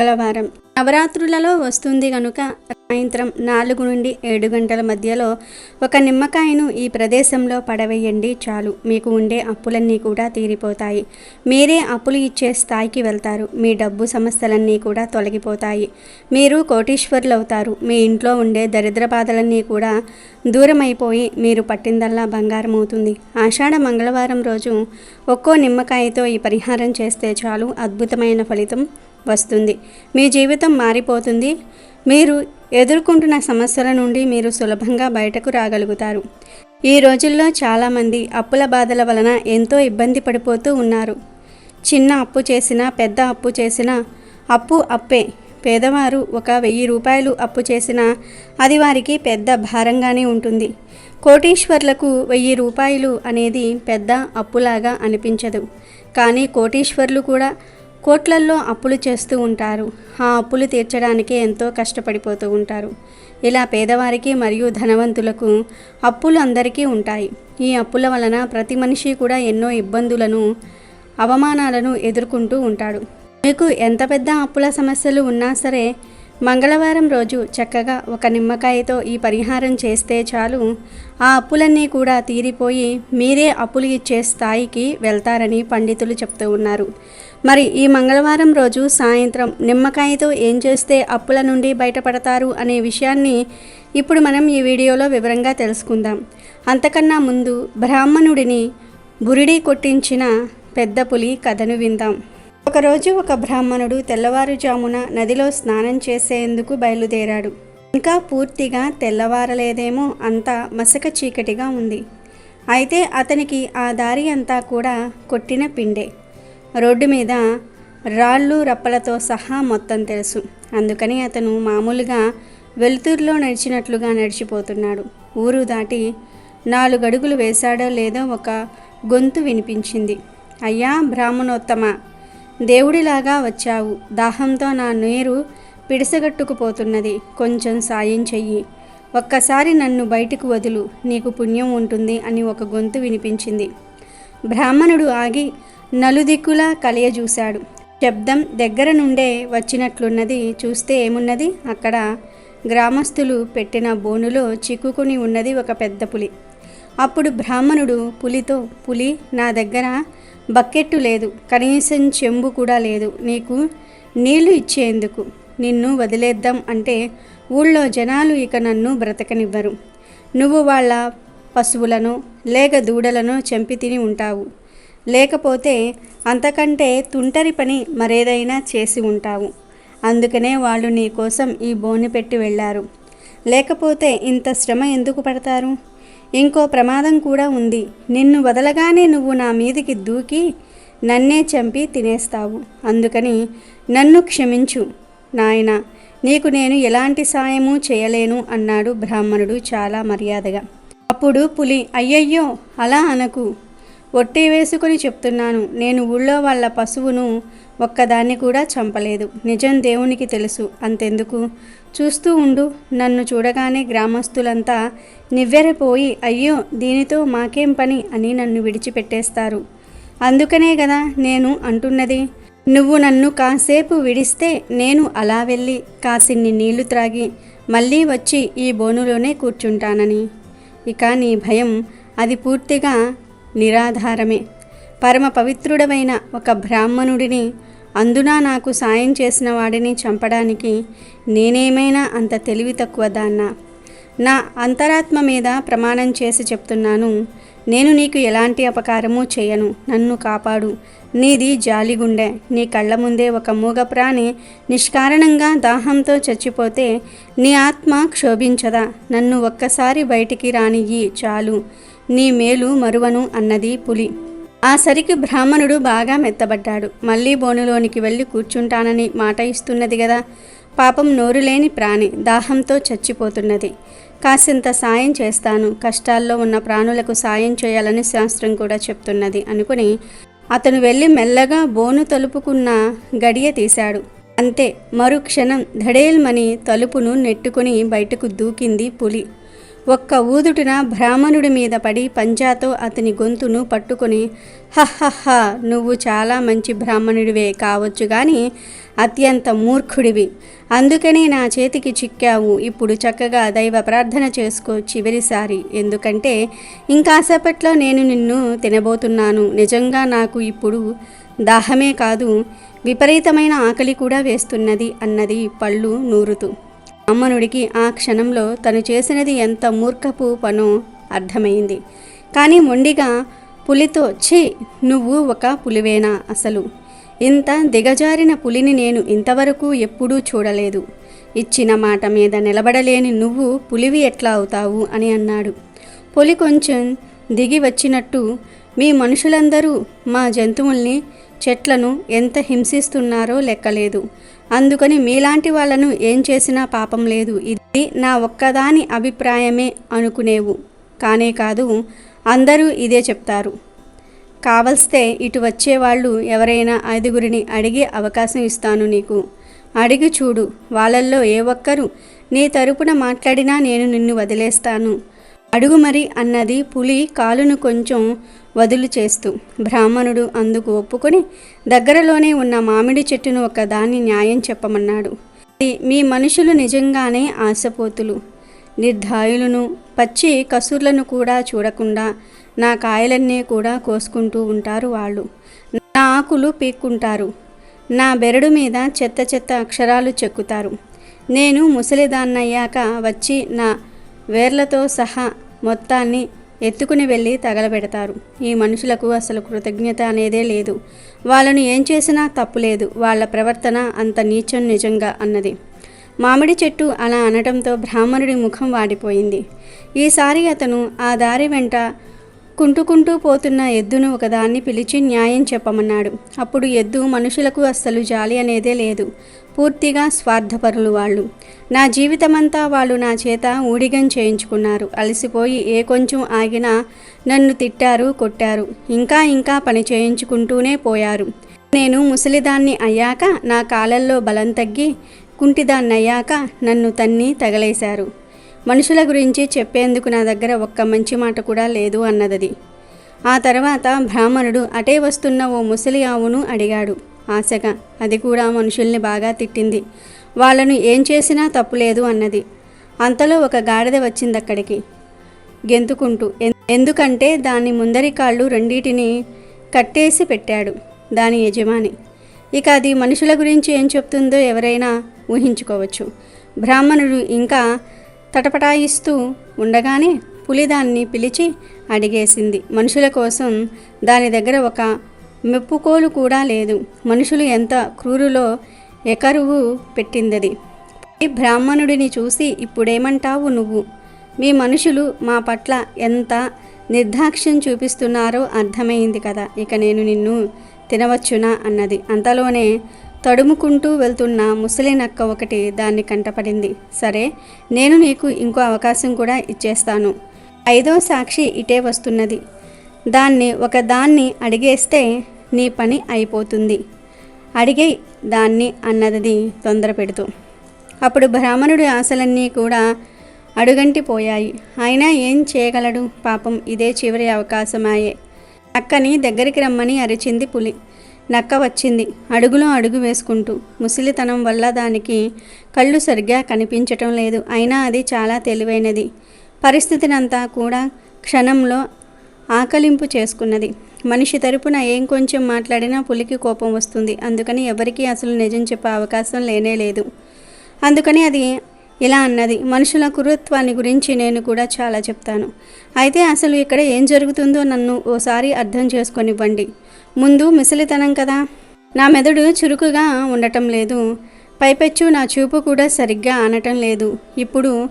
మంగళవారం. నవరాత్రులలో వస్తుంది కనుక సాయంత్రం నాలుగు నుండి ఏడు గంటల మధ్యలో ఒక నిమ్మకాయను ఈ ప్రదేశంలో పడవేయండి చాలు. మీకు ఉండే అప్పులన్నీ కూడా తీరిపోతాయి. మీరే అప్పులు ఇచ్చే స్థాయికి వెళ్తారు. మీ డబ్బు సమస్యలన్నీ కూడా తొలగిపోతాయి. మీరు కోటీశ్వర్లు అవుతారు మీ ఇంట్లో ఉండే దరిద్ర బాధలన్నీ కూడా దూరం అయిపోయి మీరు పట్టిందల్లా బంగారం అవుతుంది. ఆషాఢ మంగళవారం రోజు ఒక్కో నిమ్మకాయతో ఈ పరిహారం చేస్తే చాలు. అద్భుతమైన ఫలితం వస్తుంది. మీ జీవితం మారిపోతుంది. మీరు ఎదుర్కొంటున్న సమస్యల నుండి మీరు సులభంగా బయటకు రాగలుగుతారు. ఈ రోజుల్లో చాలామంది అప్పుల బాధల వలన ఎంతో ఇబ్బంది పడిపోతూ ఉన్నారు. చిన్న అప్పు చేసినా పెద్ద అప్పు చేసినా అప్పు అప్పే. పేదవారు ఒక వెయ్యి రూపాయలు అప్పు చేసినా అది వారికి పెద్ద భారంగానే ఉంటుంది. కోటీశ్వర్లకు వెయ్యి రూపాయలు అనేది పెద్ద అప్పులాగా అనిపించదు. కానీ కోటీశ్వర్లు కూడా కోట్లల్లో అప్పులు చేస్తూ ఉంటారు. ఆ అప్పులు తీర్చడానికే ఎంతో కష్టపడిపోతూ ఉంటారు. ఇలా పేదవారికి మరియు ధనవంతులకు అప్పులు అందరికీ ఉంటాయి. ఈ అప్పుల వలన ప్రతి మనిషి కూడా ఎన్నో ఇబ్బందులను అవమానాలను ఎదుర్కొంటూ ఉంటాడు. మీకు ఎంత పెద్ద అప్పుల సమస్యలు ఉన్నా సరే మంగళవారం రోజు చక్కగా ఒక నిమ్మకాయతో ఈ పరిహారం చేస్తే చాలు. ఆ అప్పులన్నీ కూడా తీరిపోయి మీరే అప్పులు ఇచ్చే స్థాయికి వెళ్తారని పండితులు చెప్తూ ఉన్నారు. మరి ఈ మంగళవారం రోజు సాయంత్రం నిమ్మకాయతో ఏం చేస్తే అప్పుల నుండి బయటపడతారు అనే విషయాన్ని ఇప్పుడు మనం ఈ వీడియోలో వివరంగా తెలుసుకుందాం. అంతకన్నా ముందు బ్రాహ్మణుడిని బురిడి కొట్టించిన పెద్ద పులి కథను విందాం. ఒకరోజు ఒక బ్రాహ్మణుడు తెల్లవారుజామున నదిలో స్నానం చేసేందుకు బయలుదేరాడు. ఇంకా పూర్తిగా తెల్లవారలేదేమో అంతా మసక చీకటిగా ఉంది. అయితే అతనికి ఆ దారి అంతా కూడా కొట్టిన పిండే. రోడ్డు మీద రాళ్ళు రప్పలతో సహా మొత్తం తెలుసు. అందుకని అతను మామూలుగా వెలుతురులో నడిచినట్లుగా నడిచిపోతున్నాడు. ఊరు దాటి నాలుగడుగులు వేశాడో లేదో ఒక గొంతు వినిపించింది. అయ్యా బ్రాహ్మణోత్తమ! దేవుడిలాగా వచ్చావు. దాహంతో నా నీరు పిడిసగట్టుకుపోతున్నది. కొంచెం సాయం చెయ్యి. ఒక్కసారి నన్ను బయటకు వదులు. నీకు పుణ్యం ఉంటుంది అని ఒక గొంతు వినిపించింది. బ్రాహ్మణుడు ఆగి నలుదిక్కులా కలియజూశాడు శబ్దం దగ్గర నుండే వచ్చినట్లున్నది. చూస్తే ఏమున్నది? అక్కడ గ్రామస్తులు పెట్టిన బోనులో చిక్కుకుని ఉన్నది ఒక పెద్ద పులి. అప్పుడు బ్రాహ్మణుడు పులితో పులి నా దగ్గర బకెట్టు లేదు కనీసం చెంబు కూడా లేదు. నీకు నీళ్ళు ఇచ్చేందుకు నిన్ను వదిలేద్దాం అంటే ఊళ్ళో జనాలు ఇక నన్ను బ్రతకనివ్వరు. నువ్వు వాళ్ళ పశువులను లేక దూడలను చంపి తిని ఉంటావు. లేకపోతే అంతకంటే తుంటరి పని మరేదైనా చేసి ఉంటావు. అందుకనే వాళ్ళు నీ కోసం ఈ బోని పెట్టి వెళ్ళారు. లేకపోతే ఇంత శ్రమ ఎందుకు పడతారు? ఇంకో ప్రమాదం కూడా ఉంది. నిన్ను వదలగానే నువ్వు నా మీదికి దూకి నన్నే చంపి తినేస్తావు. అందుకని నన్ను క్షమించు. నాయన నీకు నేను ఎలాంటి సాయము చేయలేను అన్నాడు బ్రాహ్మణుడు చాలా మర్యాదగా. అప్పుడు పులి అయ్యయ్యో అలా అనకు. ఒట్టి వేసుకొని చెప్తున్నాను. నేను ఊళ్ళో వాళ్ళ పశువును ఒక్కదాన్ని కూడా చంపలేదు. నిజం దేవునికి తెలుసు. అంతెందుకు? చూస్తూ ఉండు. నన్ను చూడగానే గ్రామస్తులంతా నివ్వెరపోయి అయ్యో దీనితో మాకేం పని అని నన్ను విడిచిపెట్టేస్తారు. అందుకనే కదా నేను అంటున్నది. నువ్వు నన్ను కాసేపు విడిస్తే నేను అలా వెళ్ళి కాసిన్ని నీళ్ళు త్రాగి మళ్ళీ వచ్చి ఈ బోనులోనే కూర్చుంటానని. ఇక నీ భయం అది పూర్తిగా నిరాధారమే. పరమ పవిత్రుడమైన ఒక బ్రాహ్మణుడిని అందునా నాకు సాయం చేసిన వాడిని చంపడానికి నేనేమైనా అంత తెలివి తక్కువ దాన్నా? నా అంతరాత్మ మీద ప్రమాణం చేసి చెప్తున్నాను. నేను నీకు ఎలాంటి అపకారము చేయను. నన్ను కాపాడు. నీది జాలిగుండె. నీ కళ్ళ ముందే ఒక మూగ ప్రాణి నిష్కారణంగా దాహంతో చచ్చిపోతే నీ ఆత్మ క్షోభించదా? నన్ను ఒక్కసారి బయటికి రానియ్యి చాలు. నీ మేలు మరువను అన్నది పులి. ఆ సరికి బ్రాహ్మణుడు బాగా మెత్తబడ్డాడు. మళ్ళీ బోనులోనికి వెళ్ళి కూర్చుంటానని మాట ఇస్తున్నది కదా పాపం నోరులేని ప్రాణి దాహంతో చచ్చిపోతున్నది. కాసింత సాయం చేస్తాను. కష్టాల్లో ఉన్న ప్రాణులకు సాయం చేయాలని శాస్త్రం కూడా చెప్తున్నది అనుకుని అతను వెళ్ళి మెల్లగా బోను తలుపుకున్న గడియ తీశాడు. అంతే మరుక్షణం ధడేల్మని తలుపును నెట్టుకుని బయటకు దూకింది పులి. ఒక్క ఊదుటిన బ్రాహ్మణుడి మీద పడి పంజాతో అతని గొంతును పట్టుకొని హహహ నువ్వు చాలా మంచి బ్రాహ్మణుడివే కావచ్చు కానీ అత్యంత మూర్ఖుడివి. అందుకనే నా చేతికి చిక్కావు. ఇప్పుడు చక్కగా దైవ ప్రార్థన చేసుకో చివరిసారి. ఎందుకంటే ఇంకాసేపట్లో నేను నిన్ను తినబోతున్నాను. నిజంగా నాకు ఇప్పుడు దాహమే కాదు. విపరీతమైన ఆకలి కూడా వేస్తున్నది అన్నది పళ్ళు నూరుతూ. అమ్మనుడికి ఆ క్షణంలో తను చేసినది ఎంత మూర్ఖపు పనో అర్థమైంది. కానీ మొండిగా పులితో ఛీ నువ్వు ఒక పులివేనా అసలు? ఇంత దిగజారిన పులిని నేను ఇంతవరకు ఎప్పుడూ చూడలేదు. ఇచ్చిన మాట మీద నిలబడలేని నువ్వు పులివి ఎట్లా అవుతావు అని అన్నాడు. పులి కొంచెం దిగి వచ్చినట్టు మీ మనుషులందరూ మా జంతువుల్ని చెట్లను ఎంత హింసిస్తున్నారో లెక్కలేదు. అందుకని మీలాంటి వాళ్ళను ఏం చేసినా పాపం లేదు. ఇది నా ఒక్కదాని అభిప్రాయమే అనుకునేవు. కానే కాదు అందరూ ఇదే చెప్తారు. కావల్స్తే ఇటు వచ్చేవాళ్ళు ఎవరైనా ఐదుగురిని అడిగే అవకాశం ఇస్తాను నీకు. అడిగి చూడు వాళ్ళల్లో ఏ ఒక్కరు నీ తరపున మాట్లాడినా నేను నిన్ను వదిలేస్తాను. అడుగు మరి అన్నది పులి కాలును కొంచెం వదులు చేస్తూ బ్రాహ్మణుడు అందుకు ఒప్పుకొని దగ్గరలోనే ఉన్న మామిడి చెట్టును ఒక దాన్ని న్యాయం చెప్పమన్నాడు. "ఇది మీ మనుషులు నిజంగానే ఆశపోతులు. నిర్ధాయులను పచ్చి కసుర్లను కూడా చూడకుండా నా కాయలన్నీ కూడా కోసుకుంటూ ఉంటారు వాళ్ళు. నా ఆకులు పీక్కుంటారు. నా బెరడు మీద చెత్త చెత్త అక్షరాలు చెక్కుతారు. నేను ముసలిదాన్నయ్యాక వచ్చి నా వేర్లతో సహా మొత్తాన్ని ఎత్తుకుని వెళ్ళి తగలబెడతారు. ఈ మనుషులకు అసలు కృతజ్ఞత అనేదే లేదు. వాళ్ళను ఏం చేసినా తప్పులేదు వాళ్ళ ప్రవర్తన అంత నీచం నిజంగా అన్నది. మామిడి చెట్టు అలా అనటంతో బ్రాహ్మణుడి ముఖం వాడిపోయింది. ఈసారి అతను ఆ దారి వెంట కుంటుకుంటూ పోతున్న ఎద్దును ఒకదాన్ని పిలిచి న్యాయం చెప్పమన్నాడు. అప్పుడు ఎద్దు మనుషులకు అస్సలు జాలి అనేదే లేదు. పూర్తిగా స్వార్థపరులు వాళ్ళు. నా జీవితమంతా వాళ్ళు నా చేత ఊడిగం చేయించుకున్నారు. అలసిపోయి ఏ కొంచెం ఆగినా నన్ను తిట్టారు కొట్టారు. ఇంకా ఇంకా పని చేయించుకుంటూనే పోయారు. నేను ముసలిదాన్ని అయ్యాక నా కాలల్లో బలం తగ్గి కుంటిదాన్నయ్యాక నన్ను తన్ని తగలేశారు. మనుషుల గురించి చెప్పేందుకు నా దగ్గర ఒక్క మంచి మాట కూడా లేదు అన్నదది. ఆ తర్వాత బ్రాహ్మణుడు అటే వస్తున్న ఓ ముసలి ఆవును అడిగాడు. ఆశగా అది కూడా మనుషుల్ని బాగా తిట్టింది. వాళ్ళను ఏం చేసినా తప్పులేదు అన్నది. అంతలో ఒక గాడిద వచ్చింది అక్కడికి. గెంతుకుంటూ ఎందుకంటే దాని ముందరి కాళ్ళు రెండింటిని కట్టేసి పెట్టాడు దాని యజమాని. ఇక అది మనుషుల గురించి ఏం చెప్తుందో ఎవరైనా ఊహించుకోవచ్చు. బ్రాహ్మణుడు ఇంకా తటపటాయిస్తూ ఉండగానే పులి దాన్ని పిలిచి అడిగేసింది. మనుషుల కోసం దాని దగ్గర ఒక మెప్పుకోలు కూడా లేదు. మనుషులు ఎంత క్రూరులో ఎకరువు పెట్టిందది. బ్రాహ్మణుడిని చూసి ఇప్పుడేమంటావు నువ్వు? మీ మనుషులు మా పట్ల ఎంత నిర్దాక్ష్యం చూపిస్తున్నారో అర్థమైంది కదా. ఇక నేను నిన్ను తినవచ్చునా? అన్నది. అంతలోనే తడుముకుంటూ వెళ్తున్న ముసలి నక్క ఒకటి దాన్ని కంటపడింది. సరే నేను నీకు ఇంకో అవకాశం కూడా ఇచ్చేస్తాను. ఐదో సాక్షి ఇటే వస్తున్నది. దాన్ని ఒక దాన్ని అడిగేస్తే నీ పని అయిపోతుంది. అడిగే దాన్ని అన్నది తొందర పెడుతూ. అప్పుడు బ్రాహ్మణుడి ఆశలన్నీ కూడా అడుగంటిపోయాయి. అయినా ఏం చేయగలడు? పాపం ఇదే చివరి అవకాశమాయే. అక్కని దగ్గరికి రమ్మని అరిచింది పులి. నక్క వచ్చింది. అడుగులో అడుగు వేసుకుంటూ. ముసలితనం వల్ల దానికి కళ్ళు సరిగ్గా కనిపించటం లేదు. అయినా అది చాలా తెలివైనది. పరిస్థితినంతా కూడా క్షణంలో ఆకలింపు చేసుకున్నది. మనిషి తరపున ఏం కొంచెం మాట్లాడినా పులికి కోపం వస్తుంది. అందుకని ఎవరికీ అసలు నిజం చెప్పే అవకాశం లేనే లేదు. అందుకని అది ఇలా అన్నది. మనుషుల కురుత్వాన్ని గురించి నేను కూడా చాలా చెప్తాను. అయితే అసలు ఇక్కడ ఏం జరుగుతుందో నన్ను ఓసారి అర్థం చేసుకొనివ్వండి. ముందు మిసలితనం కదా? నా మెదడు చురుకుగా ఉండటం లేదు. పైపెచ్చు నా చూపు కూడా సరిగ్గా ఆనటం లేదు. ఇప్పుడు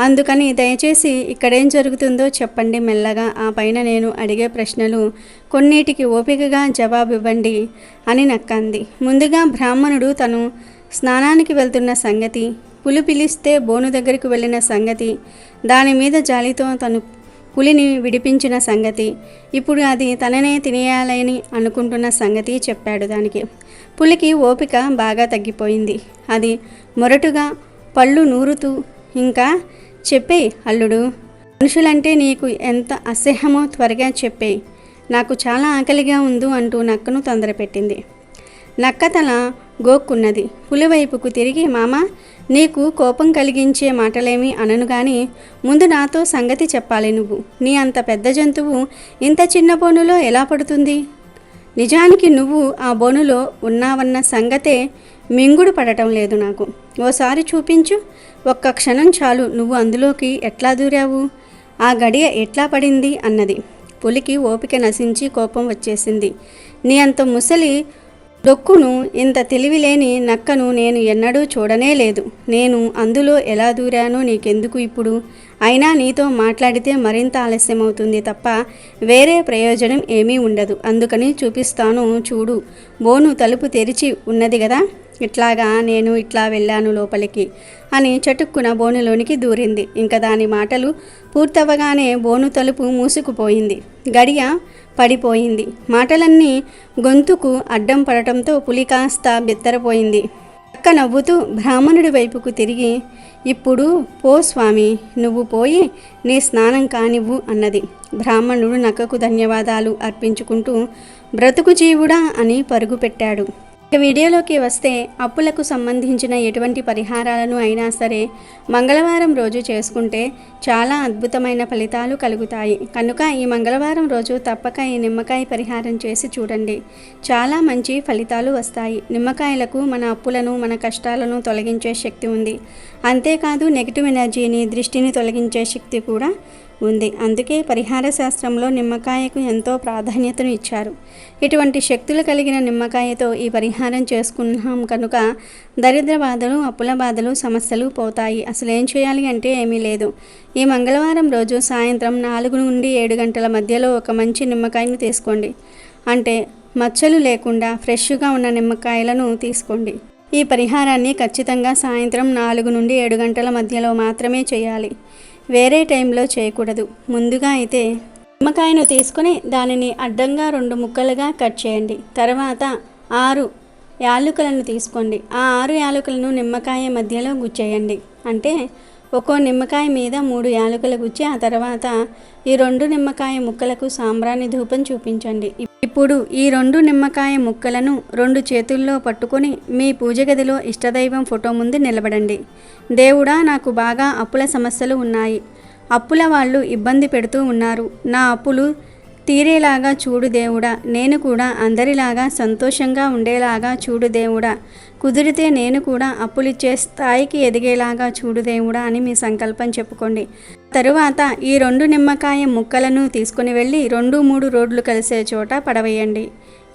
అందుకని దయచేసి ఇక్కడేం జరుగుతుందో చెప్పండి మెల్లగా. ఆ పైన నేను అడిగే ప్రశ్నలు కొన్నిటికి ఓపికగా జవాబివ్వండి అని నక్కంది. ముందుగా బ్రాహ్మణుడు తను స్నానానికి వెళ్తున్న సంగతి పులి పిలిస్తే బోను దగ్గరికి వెళ్ళిన సంగతి దాని మీద జాలితో తను పులిని విడిపించిన సంగతి ఇప్పుడు అది తననే తినేయాలని అనుకుంటున్న సంగతి చెప్పాడు దానికి. పులికి ఓపిక బాగా తగ్గిపోయింది. అది మొరటుగా పళ్ళు నూరుతూ ఇంకా చెప్పే అల్లుడు మనుషులంటే నీకు ఎంత అసహ్యమో త్వరగా చెప్పే నాకు చాలా ఆకలిగా ఉందో అంటూ నక్కను తొందరపెట్టింది. నక్క తల గోక్కున్నది. పులివైపుకు తిరిగి మామ నీకు కోపం కలిగించే మాటలేమి అనను గాని ముందు నాతో సంగతి చెప్పాలి నువ్వు. నీ అంత పెద్ద జంతువు ఇంత చిన్న బోనులో ఎలా పడుతుంది? నిజానికి నువ్వు ఆ బోనులో ఉన్నావన్న సంగతే మింగుడు పడటం లేదు నాకు. ఓసారి చూపించు. ఒక్క క్షణం చాలు నువ్వు అందులోకి ఎట్లా దూరావు? ఆ గడియ ఎట్లా పడింది? అన్నది. పులికి ఓపిక నశించి కోపం వచ్చేసింది. నీ అంత ముసలి డొక్కును ఇంత తెలివిలేని నక్కను నేను ఎన్నడూ చూడనే లేదు. నేను అందులో ఎలా దూరానో నీకెందుకు ఇప్పుడు? అయినా నీతో మాట్లాడితే మరింత ఆలస్యమవుతుంది తప్ప వేరే ప్రయోజనం ఏమీ ఉండదు. అందుకని చూపిస్తాను చూడు. బోను తలుపు తెరిచి ఉన్నది కదా ఇట్లాగా నేను ఇట్లా వెళ్ళాను లోపలికి అని చటుక్కున బోనులోనికి దూరింది. ఇంకా దాని మాటలు పూర్తవగానే బోను తలుపు మూసుకుపోయింది. గడియ పడిపోయింది. మాటలన్నీ గొంతుకు అడ్డం పడటంతో పులి కాస్త బిత్తరపోయింది. అక్క నవ్వుతూ బ్రాహ్మణుడి వైపుకు తిరిగి ఇప్పుడు పో స్వామి నువ్వు పోయి నీ స్నానం కానివ్వు అన్నది. బ్రాహ్మణుడు నక్కకు ధన్యవాదాలు అర్పించుకుంటూ బ్రతుకు జీవుడా అని పరుగు పెట్టాడు. వీడియోలోకి వస్తే అప్పులకు సంబంధించిన ఎటువంటి పరిహారాలను అయినా సరే మంగళవారం రోజు చేసుకుంటే చాలా అద్భుతమైన ఫలితాలు కలుగుతాయి. కనుక ఈ మంగళవారం రోజు తప్పక ఈ నిమ్మకాయ పరిహారం చేసి చూడండి. చాలా మంచి ఫలితాలు వస్తాయి. నిమ్మకాయలకు మన అప్పులను మన కష్టాలను తొలగించే శక్తి ఉంది. అంతేకాదు నెగిటివ్ ఎనర్జీని దృష్టిని తొలగించే శక్తి కూడా ఉంది. అందుకే పరిహార శాస్త్రంలో నిమ్మకాయకు ఎంతో ప్రాధాన్యతను ఇచ్చారు. ఇటువంటి శక్తులు కలిగిన నిమ్మకాయతో ఈ పరిహారం చేసుకున్నాం కనుక దరిద్ర బాధలు అప్పుల బాధలు సమస్యలు పోతాయి. అసలు ఏం చేయాలి అంటే ఏమీ లేదు. ఈ మంగళవారం రోజు సాయంత్రం నాలుగు నుండి ఏడు గంటల మధ్యలో ఒక మంచి నిమ్మకాయను తీసుకోండి. అంటే మచ్చలు లేకుండా ఫ్రెష్గా ఉన్న నిమ్మకాయలను తీసుకోండి. ఈ పరిహారాన్ని ఖచ్చితంగా సాయంత్రం నాలుగు నుండి ఏడు గంటల మధ్యలో మాత్రమే చేయాలి. వేరే టైంలో చేయకూడదు. ముందుగా అయితే నిమ్మకాయను తీసుకొని దానిని అడ్డంగా రెండు ముక్కలుగా కట్ చేయండి. తర్వాత ఆరు యాలకులను తీసుకోండి. ఆ ఆరు యాలకులను నిమ్మకాయ మధ్యలో గుచ్చేయండి. అంటే ఒక్కో నిమ్మకాయ మీద మూడు యాలకుల గుచ్చి ఆ తర్వాత ఈ రెండు నిమ్మకాయ ముక్కలకు సాంబ్రాణి ధూపం చూపించండి. ఇప్పుడు ఈ రెండు నిమ్మకాయ ముక్కలను రెండు చేతుల్లో పట్టుకొని మీ పూజ గదిలో ఇష్టదైవం ఫోటో ముందు నిలబడండి. దేవుడా నాకు బాగా అప్పుల సమస్యలు ఉన్నాయి. అప్పుల వాళ్ళు ఇబ్బంది పెడుతూ ఉన్నారు. నా అప్పులు తీరేలాగా చూడు దేవుడా నేను కూడా అందరిలాగా సంతోషంగా ఉండేలాగా చూడు దేవుడా. కుదిరితే నేను కూడా అప్పులిచ్చే స్థాయికి ఎదిగేలాగా చూడు దేవుడా అని మీ సంకల్పం చెప్పుకోండి. తరువాత ఈ రెండు నిమ్మకాయ ముక్కలను తీసుకుని వెళ్ళి రెండు మూడు రోడ్లు కలిసే చోట పడవేయండి.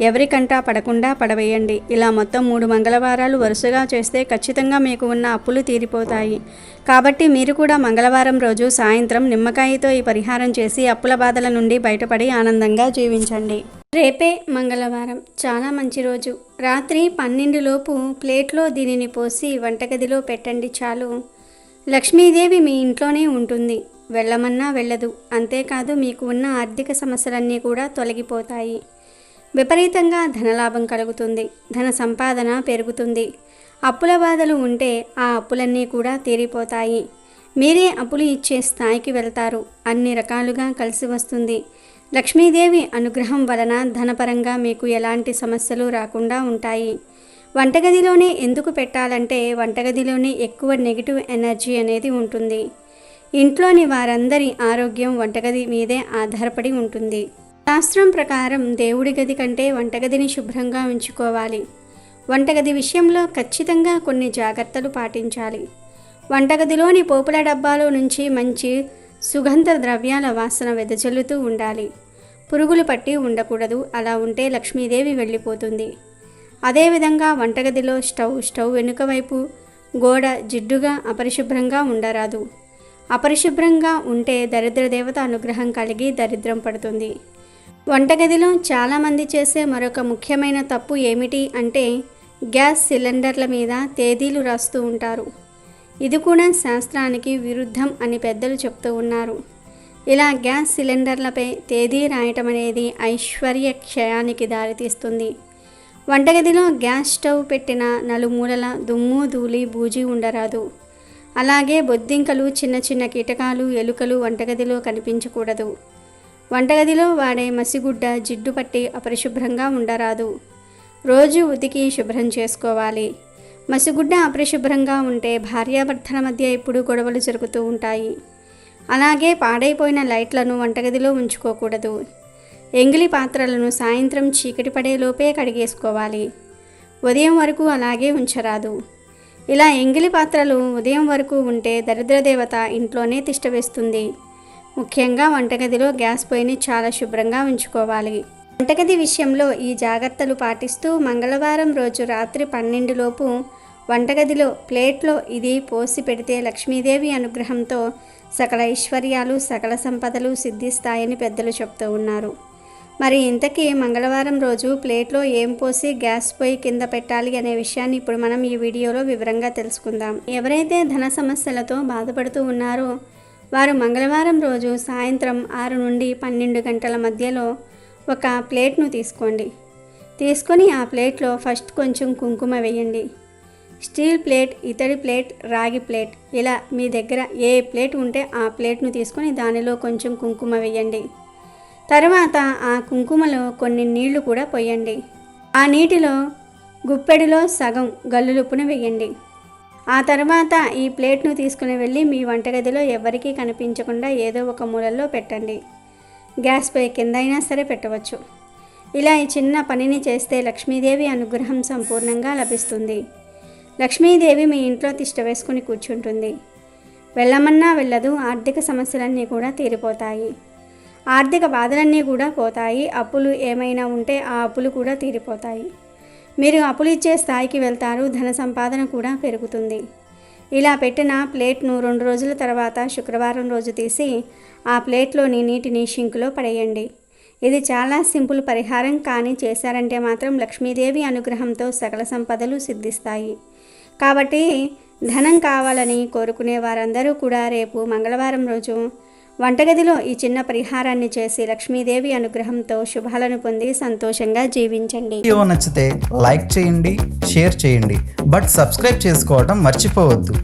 ఎవరికంటా పడకుండా పడవేయండి. ఇలా మొత్తం మూడు మంగళవారాలు వరుసగా చేస్తే ఖచ్చితంగా మీకు ఉన్న అప్పులు తీరిపోతాయి. కాబట్టి మీరు కూడా మంగళవారం రోజు సాయంత్రం నిమ్మకాయతో ఈ పరిహారం చేసి అప్పుల బాధల నుండి బయటపడి ఆనందంగా జీవించండి. రేపే మంగళవారం. చాలా మంచి రోజు. రాత్రి పన్నెండులోపు ప్లేట్లో దీనిని పోసి వంటగదిలో పెట్టండి చాలు. లక్ష్మీదేవి మీ ఇంట్లోనే ఉంటుంది. వెళ్ళమన్నా వెళ్ళదు. అంతేకాదు మీకు ఉన్న ఆర్థిక సమస్యలన్నీ కూడా తొలగిపోతాయి. విపరీతంగా ధనలాభం కలుగుతుంది. ధన సంపాదన పెరుగుతుంది. అప్పుల బాధలు ఉంటే ఆ అప్పులన్నీ కూడా తీరిపోతాయి. మీరే అప్పులు ఇచ్చే స్థాయికి వెళ్తారు. అన్ని రకాలుగా కలిసి వస్తుంది. లక్ష్మీదేవి అనుగ్రహం వలన ధనపరంగా మీకు ఎలాంటి సమస్యలు రాకుండా ఉంటాయి. వంటగదిలోనే ఎందుకు పెట్టాలంటే వంటగదిలోనే ఎక్కువ నెగిటివ్ ఎనర్జీ అనేది ఉంటుంది. ఇంట్లోని వారందరి ఆరోగ్యం వంటగది మీదే ఆధారపడి ఉంటుంది. శాస్త్రం ప్రకారం దేవుడి గది కంటే వంటగదిని శుభ్రంగా ఉంచుకోవాలి. వంటగది విషయంలో ఖచ్చితంగా కొన్ని జాగ్రత్తలు పాటించాలి. వంటగదిలోని పోపుల డబ్బాలో నుంచి మంచి సుగంధ ద్రవ్యాల వాసన వెదజల్లుతూ ఉండాలి. పురుగులు పట్టి ఉండకూడదు అలా ఉంటే లక్ష్మీదేవి వెళ్ళిపోతుంది. అదేవిధంగా వంటగదిలో స్టవ్ స్టవ్ వెనుక వైపు గోడ జిడ్డుగా అపరిశుభ్రంగా ఉండరాదు. అపరిశుభ్రంగా ఉంటే దరిద్ర దేవత అనుగ్రహం కలిగి దరిద్రం పడుతుంది. వంటగదిలో చాలామంది చేసే మరొక ముఖ్యమైన తప్పు ఏమిటి అంటే గ్యాస్ సిలిండర్ల మీద తేదీలు రాస్తూ ఉంటారు. ఇది కూడా శాస్త్రానికి విరుద్ధం అని పెద్దలు చెప్తూ ఉన్నారు. ఇలా గ్యాస్ సిలిండర్లపై తేదీ రాయటం అనేది ఐశ్వర్య క్షయానికి దారితీస్తుంది. వంటగదిలో గ్యాస్ స్టవ్ పెట్టిన నలుమూలల దుమ్ము ధూళి బూజి ఉండరాదు. అలాగే బొద్దింకలు చిన్న చిన్న కీటకాలు ఎలుకలు వంటగదిలో కనిపించకూడదు. వంటగదిలో వాడే మసిగుడ్డ జిడ్డు పట్టి అపరిశుభ్రంగా ఉండరాదు. రోజు ఉతికి శుభ్రం చేసుకోవాలి. మసిగుడ్డ అపరిశుభ్రంగా ఉంటే భార్యాభర్తల మధ్య ఎప్పుడూ గొడవలు జరుగుతూ ఉంటాయి. అలాగే పాడైపోయిన లైట్లను వంటగదిలో ఉంచుకోకూడదు. ఎంగిలి పాత్రలను సాయంత్రం చీకటి పడేలోపే కడిగేసుకోవాలి. ఉదయం వరకు అలాగే ఉంచరాదు. ఇలా ఎంగిలి పాత్రలు ఉదయం వరకు ఉంటే దరిద్రదేవత ఇంట్లోనే తిష్టవేస్తుంది ముఖ్యంగా వంటగదిలో గ్యాస్ పొయ్యిని చాలా శుభ్రంగా ఉంచుకోవాలి. వంటగది విషయంలో ఈ జాగ్రత్తలు పాటిస్తూ మంగళవారం రోజు రాత్రి పన్నెండులోపు వంటగదిలో ప్లేట్లో ఇది పోసి పెడితే లక్ష్మీదేవి అనుగ్రహంతో సకల ఐశ్వర్యాలు సకల సంపదలు సిద్ధిస్తాయని పెద్దలు చెప్తూ ఉన్నారు. మరి ఇంతకీ మంగళవారం రోజు ప్లేట్లో ఏం పోసి గ్యాస్ పొయ్యి కింద పెట్టాలి అనే విషయాన్ని ఇప్పుడు మనం ఈ వీడియోలో వివరంగా తెలుసుకుందాం. ఎవరైతే ధన సమస్యలతో బాధపడుతూ ఉన్నారో వారు మంగళవారం రోజు సాయంత్రం ఆరు నుండి పన్నెండు గంటల మధ్యలో ఒక ప్లేట్ను తీసుకోండి. తీసుకొని ఆ ప్లేట్లో ఫస్ట్ కొంచెం కుంకుమ వేయండి. స్టీల్ ప్లేట్ ఇతడి ప్లేట్ రాగి ప్లేట్ ఇలా మీ దగ్గర ఏ ప్లేట్ ఉంటే ఆ ప్లేట్ను తీసుకొని దానిలో కొంచెం కుంకుమ వేయండి. తర్వాత ఆ కుంకుమలో కొన్ని నీళ్ళు కూడా పోయండి. ఆ నీటిలో గుప్పెడిలో సగం గల్లులుప్పున వేయండి. ఆ తర్వాత ఈ ప్లేట్ను తీసుకుని వెళ్ళి మీ వంటగదిలో ఎవరికీ కనిపించకుండా ఏదో ఒక మూలల్లో పెట్టండి. గ్యాస్ పై కిందైనా సరే పెట్టవచ్చు. ఇలా ఈ చిన్న పనిని చేస్తే లక్ష్మీదేవి అనుగ్రహం సంపూర్ణంగా లభిస్తుంది. లక్ష్మీదేవి మీ ఇంట్లో తిష్ట వేసుకుని కూర్చుంటుంది. వెళ్ళమన్నా వెళ్ళదు ఆర్థిక సమస్యలన్నీ కూడా తీరిపోతాయి. ఆర్థిక బాధలన్నీ కూడా పోతాయి అప్పులు ఏమైనా ఉంటే ఆ అప్పులు కూడా తీరిపోతాయి. మీరు అప్పులు ఇచ్చే స్థాయికి వెళ్తారు ధన సంపాదన కూడా పెరుగుతుంది. ఇలా పెట్టిన ప్లేట్ను రెండు రోజుల తర్వాత శుక్రవారం రోజు తీసి ఆ ప్లేట్లోని నీటిని షింకులో పడేయండి. ఇది చాలా సింపుల్ పరిహారం కానీ చేశారంటే మాత్రం లక్ష్మీదేవి అనుగ్రహంతో సకల సంపదలు సిద్ధిస్తాయి. కాబట్టి ధనం కావాలని కోరుకునే వారందరూ కూడా రేపు మంగళవారం రోజు వంటగదిలో ఈ చిన్న పరిహారాన్ని చేసి లక్ష్మీదేవి అనుగ్రహంతో శుభాలను పొంది సంతోషంగా జీవించండి. వీడియో నచ్చితే లైక్ చేయండి షేర్ చేయండి బట్ సబ్స్క్రైబ్ చేసుకోవడం మర్చిపోవద్దు.